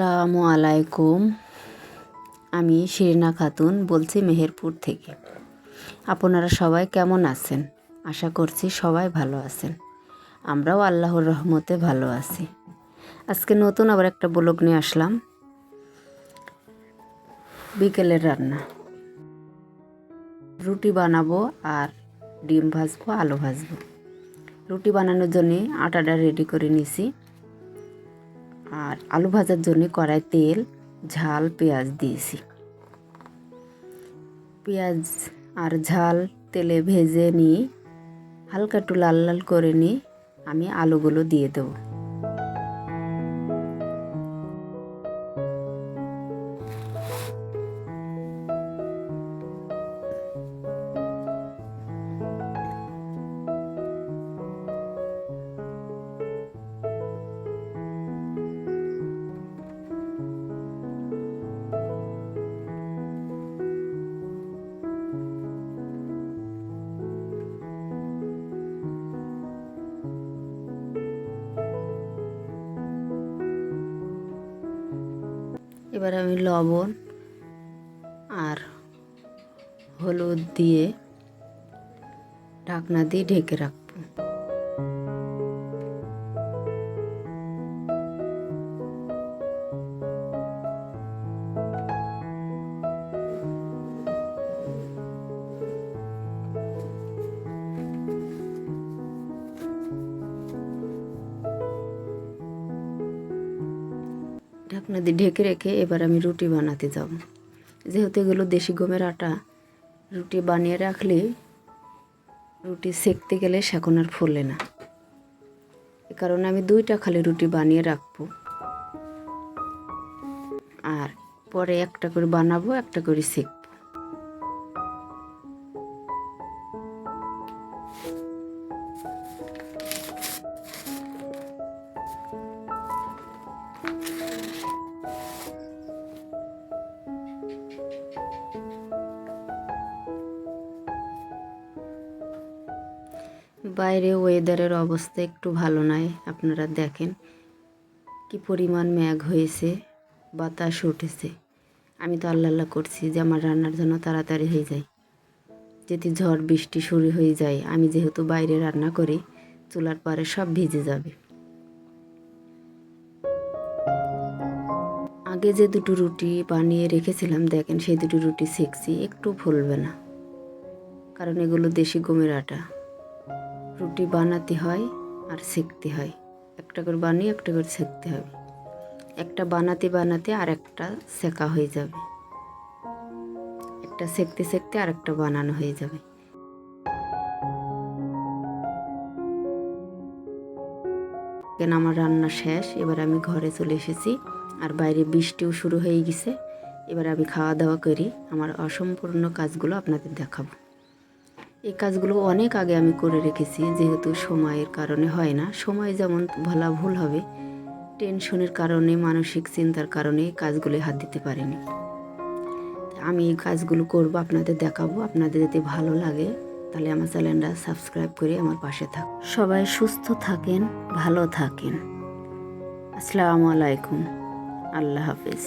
আসসালামু আলাইকুম। আমি শিরিনা খাতুন বলছি মেহেরপুর থেকে। আপনারা সবাই কেমন আছেন? আশা করছি সবাই ভালো আছেন। আমরাও আল্লাহর রহমতে ভালো আছি। আজকে নতুন আবার একটা ব্লগ নিয়ে আসলাম। বিকেলের রান্না। রুটি বানাবো আর ডিম ভাজবো, আলু ভাজবো। রুটি বানানোর জন্যে আটাটা রেডি করে নিছি। আর আলু ভাজার জন্য কড়াই তেল, ঝাল, পেঁয়াজ দিয়েছি। পেঁয়াজ আর ঝাল তেলে ভেজে নিই হালকা একটু লাল লাল করে নিয়ে আমি আলুগুলো দিয়ে দেবো। এবার আমি লবণ আর হলুদ দিয়ে ঢাকনা দিয়ে ঢেকে রাখব। ঢাকনা দিয়ে ঢেকে রেখে এবার আমি রুটি বানাতে যাব। যেহেতু এগুলো দেশি গমের আটা, রুটি বানিয়ে রাখলে রুটি সেকতে গেলে সেখন আর ফুলে না। এ কারণে আমি দুইটা খালি রুটি বানিয়ে রাখব। আর পরে একটা করে বানাবো, একটা করে সেকবো। বাইরে ওয়েদারের অবস্থা একটু ভালো নয় আপনারা দেখেন। কি পরিমাণ ম্যাঘ হয়েছে, বাতাস উঠেছে। আমি তো আল্লাহ আল্লাহ করছি যে আমার রান্নার জন্য তাড়াতাড়ি হয়ে যায়। যদি ঝড়, বৃষ্টি শুরু হয়ে যায়, আমি যেহেতু বাইরে রান্না করি, চুলার পারে সব ভিজে যাবে। আগে যে দুটো রুটি বানিয়ে রেখেছিলাম, দেখেন সেই দুটো রুটি সেকছি, একটু ফুলবে না। কারণ এগুলো দেশি গমের আটা। রুটি বানাতে হয় আর সেকতে হয়। একটা করে বানিয়ে একটা করে সেকতে হবে। একটা বানাতে বানাতে আর একটা সেকা হয়ে যাবে। একটা সেকতে সেকতে আর একটা বানানো হয়ে যাবে। কেন আমার রান্না শেষ, এবার আমি ঘরে চলে এসেছি। আর বাইরে বৃষ্টিও শুরু হয়ে গেছে। এবার আমি খাওয়া দাওয়া করি, আমার অসম্পূর্ণ কাজগুলো আপনাদের দেখাবো। এই কাজগুলো অনেক আগে আমি করে রেখেছি, যেহেতু সময়ের কারণে হয় না। সময় যেমন ভালা ভুল হবে, টেনশনের কারণে, মানসিক চিন্তার কারণে কাজগুলো হাত দিতে পারিনি। আমি এই কাজগুলো করব, আপনাদের দেখাবো। আপনাদের যদি ভালো লাগে, তাহলে আমার চ্যানেলটা সাবস্ক্রাইব করে আমার পাশে থাক। সবাই সুস্থ থাকেন, ভালো থাকেন। আসসালামু আলাইকুম। আল্লাহ হাফিজ।